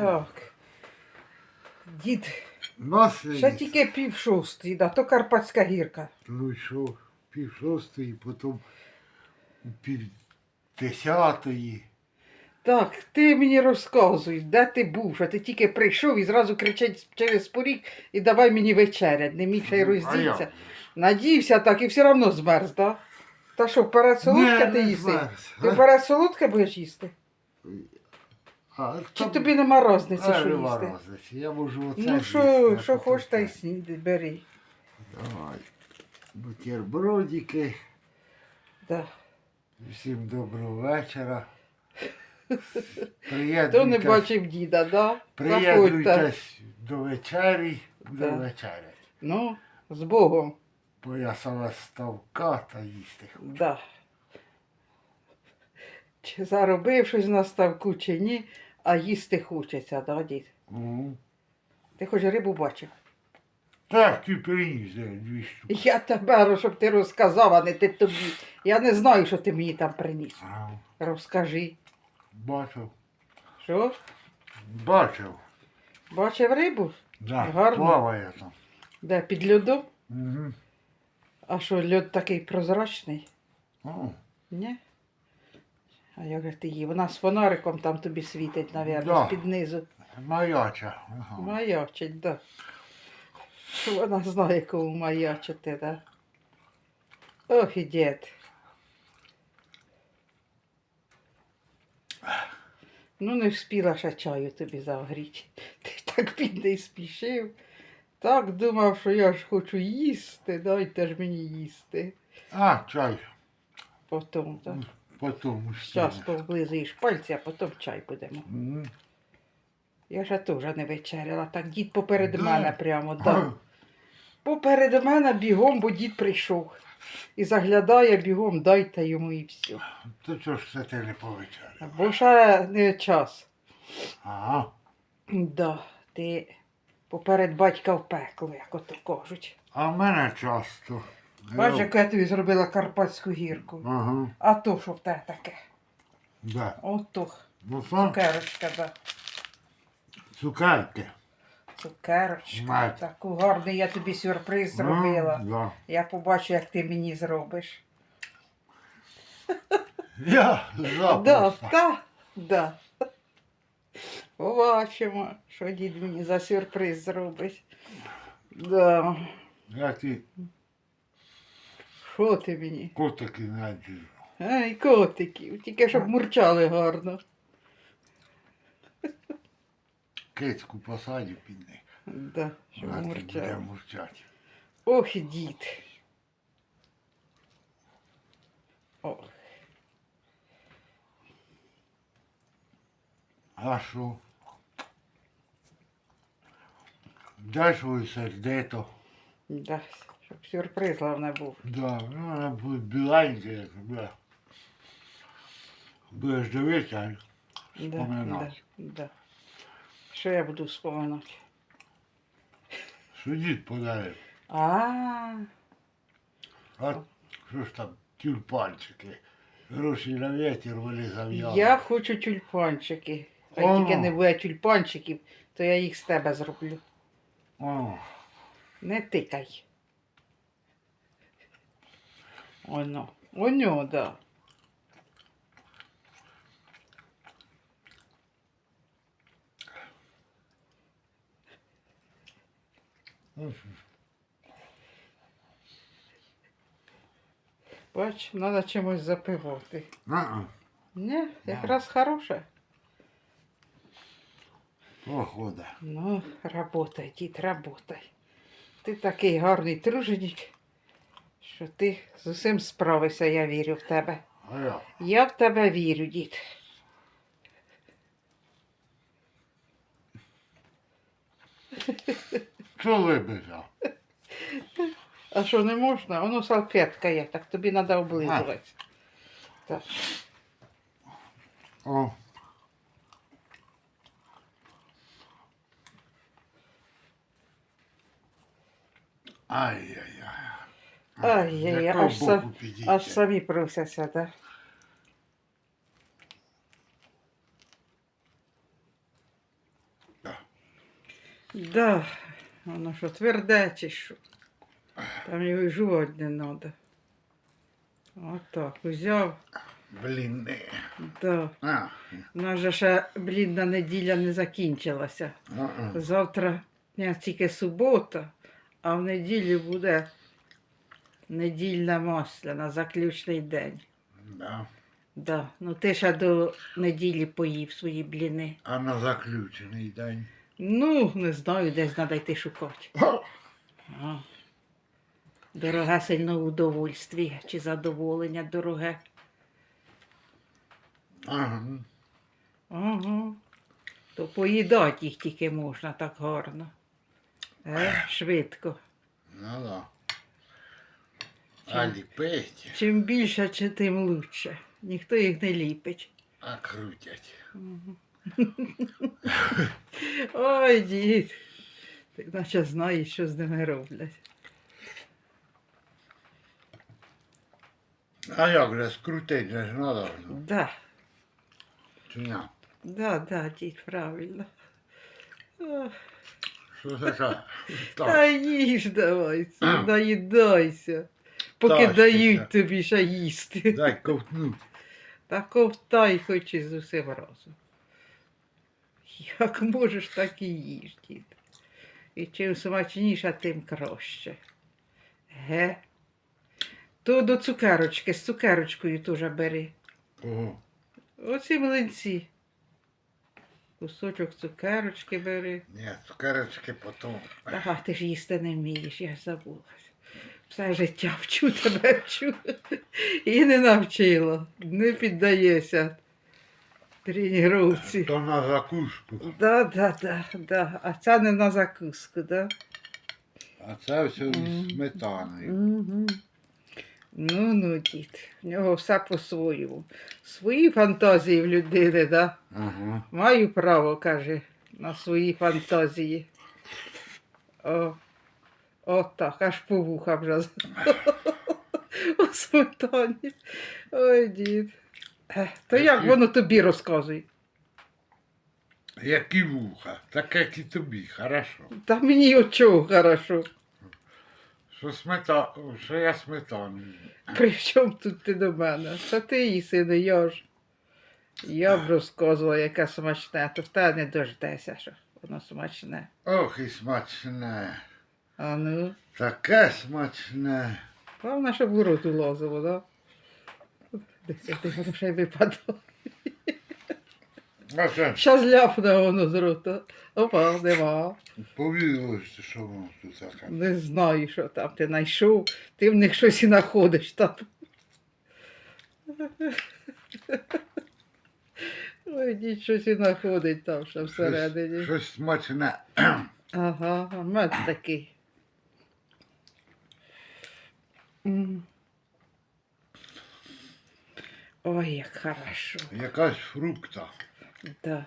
Так. Дід, Нас ще тільки пів шостої, да, то Карпатська гірка. Ну що, пів шостої, потім пів десятої. Так, ти мені розказуй, де ти був, що ти тільки прийшов і зразу кричать через поріг і давай мені вечерять, не міг ще й роздіться. як? Так і все одно змерз, да? Та що, вперед солодке Не, ти не їси? змерз. Ти вперед солодке будеш їсти? А, Чи там- тобі нема розниці, А, що нема їсти? розниці, Я можу оце Ну що, а що хочеш, та й сніди, бери. Давай. Бутербродики. Да. Всім доброго вечора. Хто не Приєднуйтесь, бачив діда, да? Заходьте. приєднуйтесь до вечері, до Да. вечері. Ну, з Богом. Бо я саме ставка та їсти хочу. Да. Чи заробив щось на ставку, чи ні, а їсти хочеться, да, дід? Мгм. Ти хоч рибу бачив? Так, ти приніс дві штуки. Я тебе, щоб ти розказав, а не ти тобі. Я не знаю, що ти мені там приніс. А, Розкажи. Бачив. Що? Бачив. Бачив рибу? Да, Гарно. плаває там. Де під льодом? Угу. А що, льод такий прозрачний? О, Ні? А як же ти її? Вона з фонариком там тобі світить, мабуть, Да. з-під низу. маяча. Ага. Маячить, да. Вона знає, кому маячити, да. Ох і дід. Ну, не вспіла ще чаю тобі загріти. Ти так бідний спішив. Так думав, що я ж хочу їсти, дайте ж мені їсти. А, чай. Потім, так. Потім Зараз ще. повблизуєш пальці, а потім чай будемо. Мгм. Я ж теж не вечеряла, так дід поперед Да. мене прямо, да. Поперед мене бігом, бо дід прийшов. І заглядає бігом, дайте йому і все. То чого ж це ти не повечеряв? Бо ще не час. Ага. Да, ти поперед батька в пекло, як ото кажуть. А в мене часто. Бачиш, яку я тобі зробила Карпатську гірку. Ага. А то що в тебе таке? Да. Ото, Ну цукерочка, да. цукерки. Цукерочка. Мать. Таку гарний я тобі сюрприз зробила. Ну, да. Я побачу, як ти мені зробиш. Я Да, запросто. та, да. Побачимо, що дід мені за сюрприз зробить. Да. Я ті Що ти мені? котики наджу. Ай, котиків, тільки щоб мурчали гарно. Кицьку посадю під них. Да, щоб А ти буде мурчали. мурчати. Ох, і дід. Ох. А що? Дай своє сердето. Да, сюрприз головне був. Да, ну, вона буде біленька, як тебе. Будеш дивитися, Да, да, да. Що я буду вспоминати? що дід подарив. А, А що ж там, тюльпанчики. Гроші на вітер вони зав'яли. я хочу тюльпанчики. А О. тільки не буде тюльпанчиків, то я їх з тебе зроблю. О, Не тикай. Оно. Оно, да. Бач, треба чимось запивати. а-а, Ні, якраз хороше. проходить. Ну, работай, дід, работай. Ти такий гарний труженик, що ти з усім справишся, я вірю в тебе. Я? Я в тебе вірю, дід. Що вибежав? А що не можна? Воно салфетка є, так тобі треба облизувати. Так. О. Ай-яй-яй. Ай-яй-яй, Якого аж, са- боку підійти? аж самі просяться, так? Да, воно що тверде чи що. Там його й жувати не треба. Отак, взяв. блінне. Да. А, У нас же ще блідна неділя не закінчилася. а-а. Завтра не тільки субота, а в неділю буде недільна масляна, заключний день. Да. Да. Ну ти ще до неділі поїв свої бліни. А на заключений день. Ну, не знаю, десь треба йти шукати. Дороге сильно удовольстві чи задоволення дороге. Ага. Ага. То поїдати їх тільки можна так гарно. Е, швидко. Ну да. А ліпить, Чим більше, чи тим лучше. Ніхто їх не ліпить. а крутять. Ой, дід. Ти наче знаєш, що з ними роблять. А як же скрутить же ж надо, ну, Да, чи ні? да, да, дід, правильно. Ох, Що це за? Та Так, їж давай, наїдайся. Поки дають тобі ще їсти. дай ковтнуть. Та ковтай хоч із усім разом. Як можеш, так і їж, дід. І чим смачніше, тим краще. Ге? То до цукерочки, з цукерочкою теж бери. Ого. Оці млинці. Кусочок цукерочки бери. Ні, цукерочки потім. Ага, ти ж їсти не вмієш, я ж забулась. Все життя вчу тебе вчу. І не навчила. Не піддаєшся тренировці. То на закуску. Да, да, да, да. А це не на закуску, да? А це все із сметаною. Угу. Ну, ну, дід, в нього все по-своєму. Свої фантазії в людини, да? Ага. Маю право, каже, на свої фантазії. О, о так, аж по вухам вже. У сметані. Ой, дід. То як воно тобі розказує? Які вуха, так як і тобі, хорошо. Та мені от чого хорошо. Що смета... що я сметану. При чому тут ти до мене? Це ти їси, не я ж. Я б розказувала, яке смачне, то в тебе не дождеся, що воно смачне. Ох і смачне. А ну, Таке смачне. головне, щоб в рот улазило, да? Десь ти воно випадало. А це Щас ляпне воно з рота. Опа, нема. повірилося, що воно тут таке. Не знаю, що там ти знайшов. Ти в них щось і знаходиш там. Ой, дід щось і знаходить там ще всередині. Щось смачне. Ага, мед такий. М. Ой, як хорошо. Якась фрукта. Да.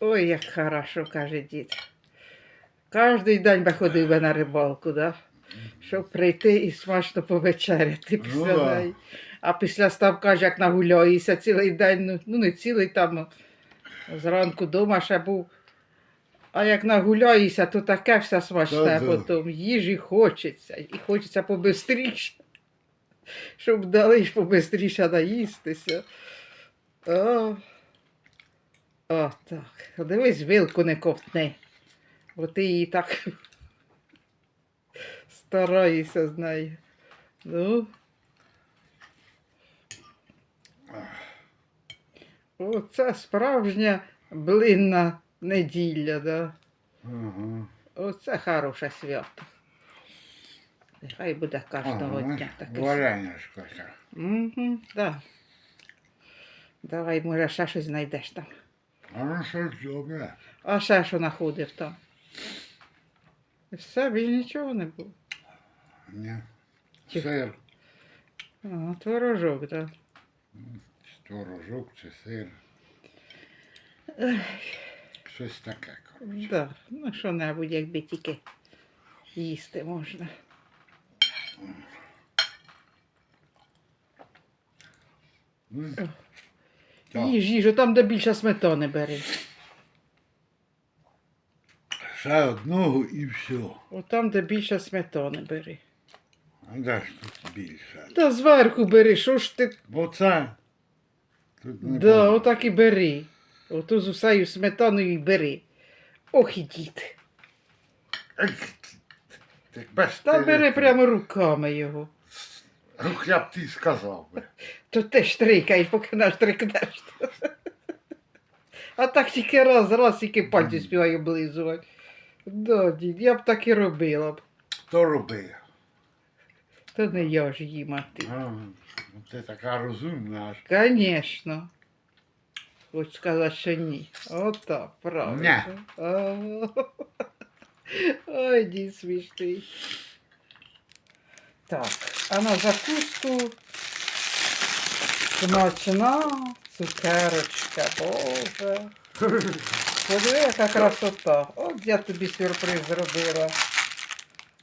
Ой, як хорошо, каже дід. Кожний день би ходив би на рибалку, да? щоб прийти і смачно повечеряти після Ну да. неї. А після ставка ж як нагуляєшся цілий день, ну, ну не цілий там, зранку вдома ще був. А як нагуляєшся, то таке все смачне Та-да. потім. Їжі хочеться. І хочеться побистріше. Щоб дали ж побистріше наїстися. О, О, так. Дивись, вилку не ковтни. Бо ти її так стараєшся з нею. Ну. Оце справжня блинна неділя, да? Ага. Оце хороше свято. Нехай буде кожного Ага, дня таке. Варенячко таке. Угу, да. Давай, може, ще щось знайдеш там. А ну щось добре. А ще що знаходив там? Все, більш нічого не було. Ні. Сир, А, творожок, так. творожок чи сир. Щось таке, коротше. Да. Ну, що-небудь, якби тільки їсти можна. О. Так. Їж, їж, там, де більше сметани бери. Ще одного і все. От там, де більше сметани бери. А де ж тут більше? Та зверху бери, що ж ти. Бо це. Тут не Да, було. отак і бери. Ото з усею сметаною і бери. Ох і дід. Ти без Та ти- бери прямо руками його. Рух я б ти сказав би. То ти штрикай, поки наштрикнеш. А так тільки раз, раз тільки пальці співаю облизувати. Да, дід, я б так і робила б. Хто робив? То не я ж їм, а ти. А, ти така розумна аж. Конечно. Хоч сказати, що ні. Отак, правильно. Ой, дід смішний. Так, а на закуску смачна цукерочка, боже. Подиви, яка красота. От я тобі сюрприз зробила.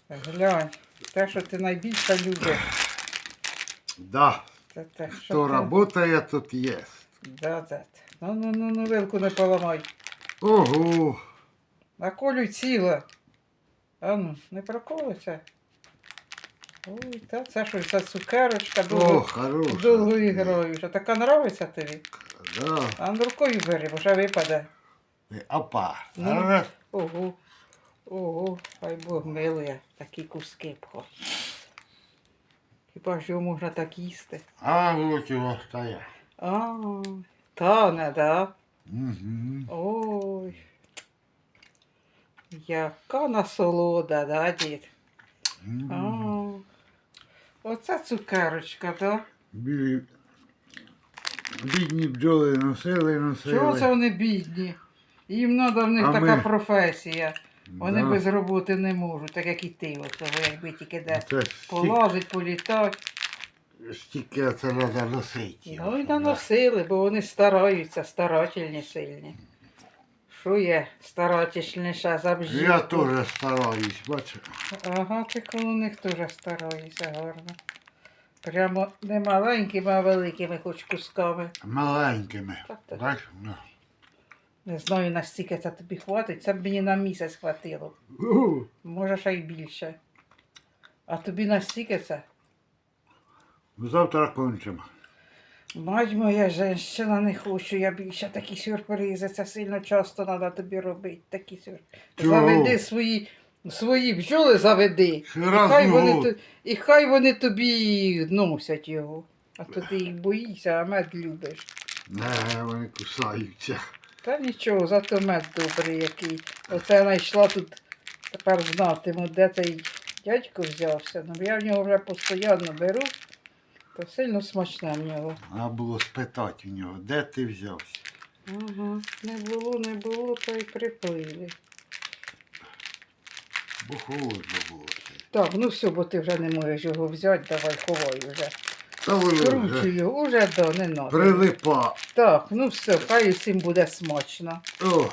Глянь, те, що ти найбільше любиш. Да. Це те, що Хто ти... працює, тут є. Да, да. Ну, ну, ну, ну, вилку не поламай. Ого. Наколюй ціле. А ну, не проколиться. Ой, та це щось за цукерочка О, довго, хороша. довго граєш. А така нравиться тобі? Да. А ну рукою бери, бо вже випаде. Е, Опа. Ну. Ого. Ого, хай Бог милує, такі куски пхо. Хіба ж його можна так їсти? А вот його стоять. А, тане, да? Угу. Ой. Яка насолода, да, дід? А, оце цукерочка, да? Білі бідні бджоли носили, носили. Чого це вони бідні? Їм треба в них А така ми- професія. Вони Да. без роботи не можуть, так як і ти, от того, якби тільки де Це полазить, політати. Стільки це треба носити. Ну і наносили, бо вони стараються, старательні сильні. Що є старательніше за бжілку? Я теж стараюсь, бачиш. Ага, ти коло них теж стараюся гарно. Прямо не маленькими, а великими хоч кусками. Маленькими. Так, так. Ну. Не знаю, настільки це тобі хватить. Це б мені на місяць хватило. Може, ще й більше. А тобі настільки це? Завтра кончимо. Мать моя женщина, не хочу я більше такі сюрпризи. Це сильно часто треба тобі робити. Такі сюрпризи. Чого? Заведи свої, свої бджоли заведи. І раз хай, вони, то- і хай вони тобі носять його. А то ти їх боїшся, а мед любиш. Не, вони кусаються. Та нічого, зато мед добрий який. Оце знайшла тут, тепер знатиму, де цей дядько взявся. Ну, я в нього вже постійно беру, то сильно смачне в нього. Треба було спитати у нього, де ти взявся. Ага, не було, не було, то й приплили. Бо холодно було. Так, ну все, бо ти вже не можеш його взяти, давай ховай вже. Та воно Скручую вже його, уже да, не надо. прилипа. Так, ну все, хай усім буде смачно. О,